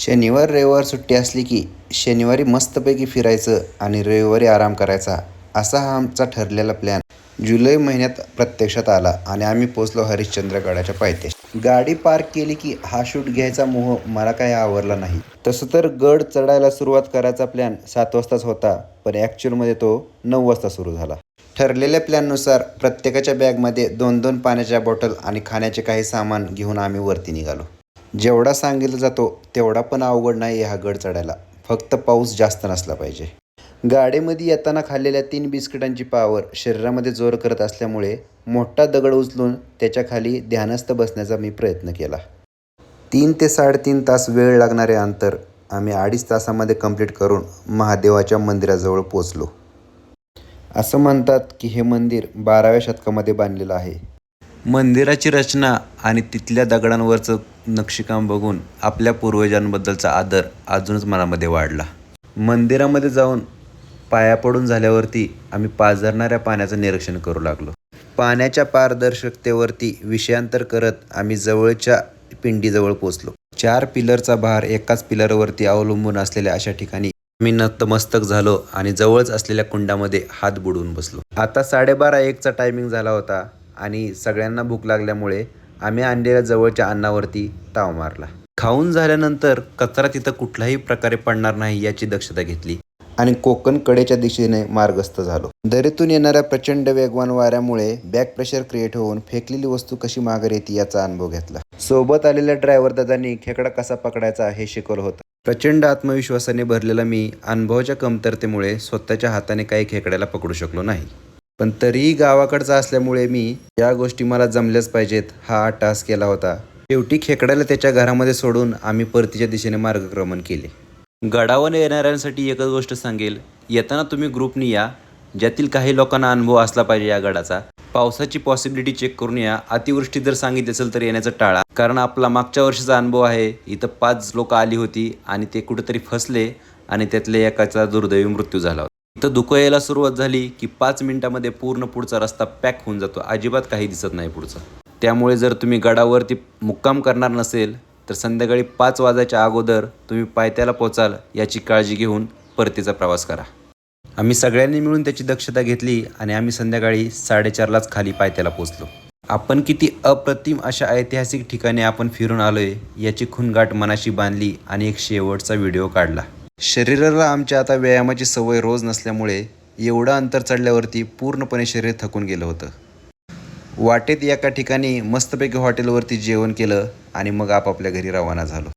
शनिवार रविवार सुट्टी असली की शनिवारी मस्तपैकी फिरायचं आणि रविवारी आराम करायचा असा हा आमचा ठरलेला प्लॅन जुलै महिन्यात प्रत्यक्षात आला आणि आम्ही पोचलो हरिश्चंद्रगडाच्या पायथ्याशी. गाडी पार्क केली की हा शूट घ्यायचा मोह मला काही आवरला नाही. तसं तर गड चढायला सुरुवात करायचा प्लॅन सात वाजताच होता पण ॲक्च्युअलमध्ये तो नऊ वाजता सुरू झाला. ठरलेल्या प्लॅननुसार प्रत्येकाच्या बॅगमध्ये दोन दोन पाण्याच्या बॉटल आणि खाण्याचे काही सामान घेऊन आम्ही वरती निघालो. जेवढा सांगितलं जातो तेवढा पण अवघड नाही हा गड चढायला. फक्त पाऊस जास्त नसला पाहिजे. गाडीमध्ये येताना खाल्लेल्या तीन बिस्किटांची पावर शरीरामध्ये जोर करत असल्यामुळे मोठा दगड उचलून त्याच्याखाली ध्यानस्थ बसण्याचा मी प्रयत्न केला. तीन ते साडेतीन तास वेळ लागणारे अंतर आम्ही अडीच तासामध्ये कंप्लीट करून महादेवाच्या मंदिराजवळ पोचलो असं म्हणतात की हे मंदिर बाराव्या शतकामध्ये बांधलेलं आहे. मंदिराची रचना आणि तिथल्या दगडांवरचं नक्षीकाम बघून आपल्या पूर्वजांबद्दलचा आदर अजूनच मनामध्ये वाढला. मंदिरामध्ये जाऊन पाया पडून झाल्यावरती आम्ही पाझरणाऱ्या पाण्याचं निरीक्षण करू लागलो. पाण्याच्या पारदर्शकतेवरती विषयांतर करत आम्ही जवळच्या पिंडीजवळ पोचलो. चार पिलरचा भार एकाच पिलरवरती अवलंबून असलेल्या अशा ठिकाणी मी नतमस्तक झालो आणि जवळच असलेल्या कुंडामध्ये हात बुडवून बसलो. आता साडेबारा एकचा टायमिंग झाला होता आणि सगळ्यांना भूक लागल्यामुळे आम्ही आणलेल्या जवळच्या अन्नावरती ताव मारला. खाऊन झाल्यानंतर कचरा तिथं कुठल्याही प्रकारे पडणार नाही याची दक्षता घेतली आणि कोकण कडेच्या दिशेने मार्गस्थ झालो. दरीतून येणाऱ्या प्रचंड वेगवान वाऱ्यामुळे बॅक प्रेशर क्रिएट होऊन फेकलेली वस्तू कशी माघार येते याचा अनुभव घेतला. सोबत आलेल्या ड्रायव्हर दादांनी खेकडा कसा पकडायचा हे शिकवलं होतं. प्रचंड आत्मविश्वासाने भरलेला मी अनुभवाच्या कमतरतेमुळे स्वतःच्या हाताने काही खेकड्याला पकडू शकलो नाही. पण तरीही गावाकडचा असल्यामुळे मी या गोष्टी मला जमल्याच पाहिजेत हा टास्क केला होता. शेवटी खेकड्याला त्याच्या घरामध्ये सोडून आम्ही परतीच्या दिशेने मार्गक्रमण केले. गडावर येणाऱ्यांसाठी एकच गोष्ट सांगेल. येताना तुम्ही ग्रुपने या ज्यातील काही लोकांना अनुभव असला पाहिजे या गडाचा. पावसाची पॉसिबिलिटी चेक करून या. अतिवृष्टी जर सांगितली असेल तर येण्याचं टाळा. कारण आपला मागच्या वर्षीचा अनुभव आहे इथं पाच लोक आली होती आणि ते कुठेतरी फसले आणि त्यातले एकाचा दुर्दैवी मृत्यू झाला होता. इथं धुकं यायला सुरुवात झाली की पाच मिनिटामध्ये पूर्ण पुढचा रस्ता पॅक होऊन जातो. अजिबात काही दिसत नाही पुढचा. त्यामुळे जर तुम्ही गडावरती मुक्काम करणार नसेल तर संध्याकाळी पाच वाजायच्या अगोदर तुम्ही पायथ्याला पोचाल याची काळजी घेऊन परतीचा प्रवास करा. आम्ही सगळ्यांनी मिळून त्याची दक्षता घेतली आणि आम्ही संध्याकाळी साडेचारलाच खाली पायथ्याला पोचलो. आपण किती अप्रतिम अशा ऐतिहासिक ठिकाणी आपण फिरून आलोय याची खूनगाठ मनाशी बांधली आणि एक शेवटचा व्हिडिओ काढला. शरीराला आमच्या आता व्यायामाची सवय रोज नसल्यामुळे एवढं अंतर चढल्यावरती पूर्णपणे शरीर थकून गेलं होतं. वाटेत एका ठिकाणी मस्तपैकी हॉटेलवरती जेवण केलं आणि मग आपापल्या घरी रवाना झालो.